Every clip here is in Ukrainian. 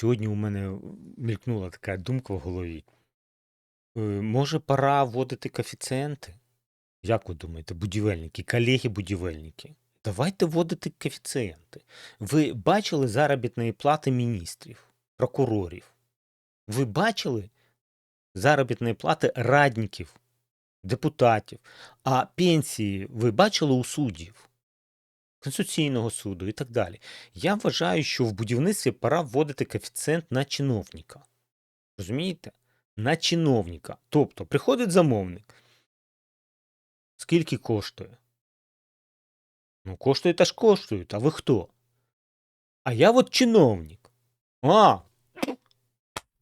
Сьогодні у мене мількнула така думка в голові. Е, Може, пора вводити коефіцієнти? Як ви думаєте, будівельники, колеги-будівельники? Давайте вводити коефіцієнти. Ви бачили заробітної плати міністрів, прокурорів? Ви бачили заробітної плати радників, депутатів? А пенсії ви бачили у суддів? Конституційного суду і так далі. Я вважаю, що в будівництві пора вводити коефіцієнт на чиновника. Розумієте? На чиновника. Тобто приходить замовник. Скільки коштує? Ну, коштує та ж коштує. А ви хто? А я от чиновник. А.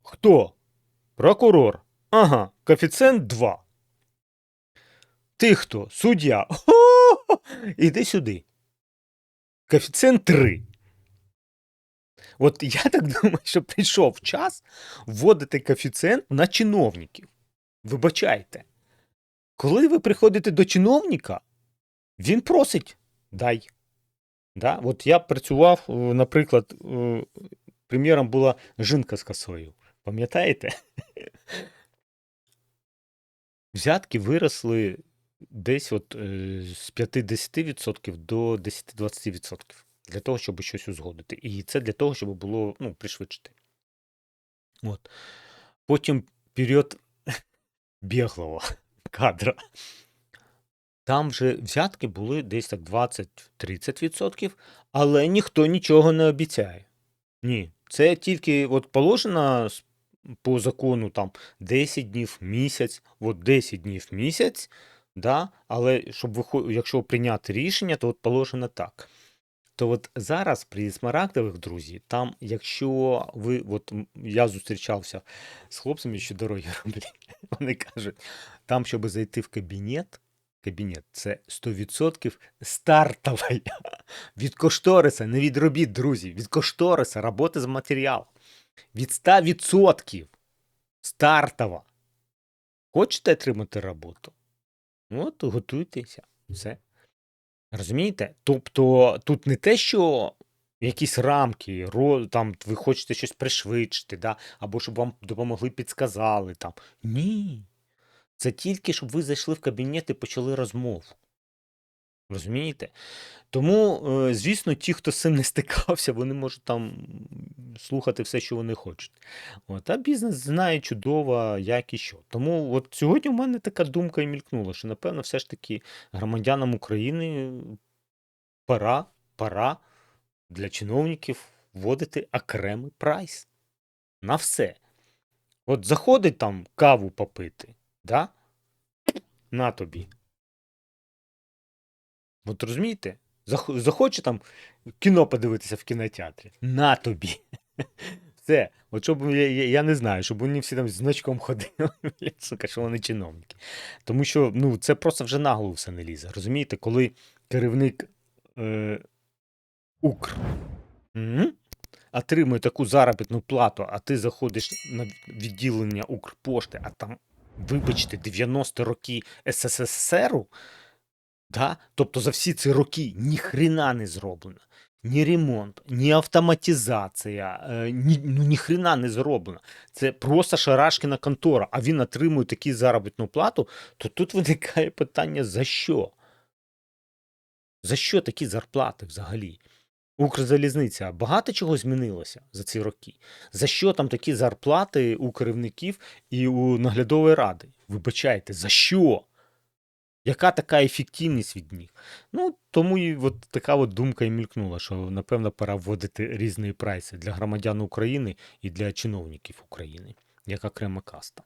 Хто? Прокурор. Ага, коефіцієнт 2. Ти хто? Суддя. Іди сюди. Коефіцієнт 3. От я так думаю, що прийшов час вводити коефіцієнт на чиновників. Вибачайте. Коли ви приходите до чиновника, він просить дай. Да? От я працював, е, наприклад, е, прем'єром була жінка з косою. Пам'ятаєте? Взятки виросли десь от е, з 50% до 10-20% для того, щоб щось узгодити. І це для того, щоб було ну, пришвидшити. От. Потім період біглого кадра. Там вже взятки були десь так 20-30%, але ніхто нічого не обіцяє. Ні, це тільки от положено по закону там 10 днів місяць, от 10 днів місяць, да, але щоб якщо прийняти рішення, то от положено так. То от зараз при смарагдових, друзі, там, якщо ви, от я зустрічався з хлопцями, що дороги роблять, вони кажуть, там, щоб зайти в кабінет, кабінет це 100% стартова. Від кошториса, не від робіт, друзі, від кошториса, роботи з матеріалом. Від 100% стартова. Хочете отримати роботу? От, готуйтеся. Все. Розумієте? Тобто тут не те, що якісь рамки, там ви хочете щось пришвидшити, да? або щоб вам допомогли, підсказали там. Ні. Це тільки, щоб ви зайшли в кабінет і почали розмову. Розумієте? Тому, е, звісно, ті, хто з цим не стикався, вони можуть там слухати все, що вони хочуть. От, а бізнес знає чудово, як і що. Тому от сьогодні у мене така думка і мількнула, що, напевно, все ж таки громадянам України пора, пора для чиновників вводити окремий прайс на все. От заходить там каву попити, да? на тобі. От розумієте? Захоче там кіно подивитися в кінотеатрі. На тобі. Все. От щоб я, я, не знаю, щоб вони всі там з значком ходили, сука, що вони чиновники. Тому що ну, це просто вже на голову все не лізе. Розумієте, коли керівник е, Укр м, отримує таку заробітну плату, а ти заходиш на відділення Укрпошти, а там, вибачте, 90 роки СССРу, Да? Тобто за всі ці роки ніхрена не зроблено. Ні ремонт, ні автоматизація, е, ні, ну ніхрена не зроблено. Це просто шарашкіна контора, а він отримує таку заробітну плату, то тут виникає питання: за що? За що такі зарплати взагалі? Укрзалізниця багато чого змінилося за ці роки. За що там такі зарплати у керівників і у наглядової ради? Вибачайте, за що? Яка така ефективність від них? Ну, тому і от така от думка і мількнула, що напевно пора вводити різні прайси для громадян України і для чиновників України, як окрема каста.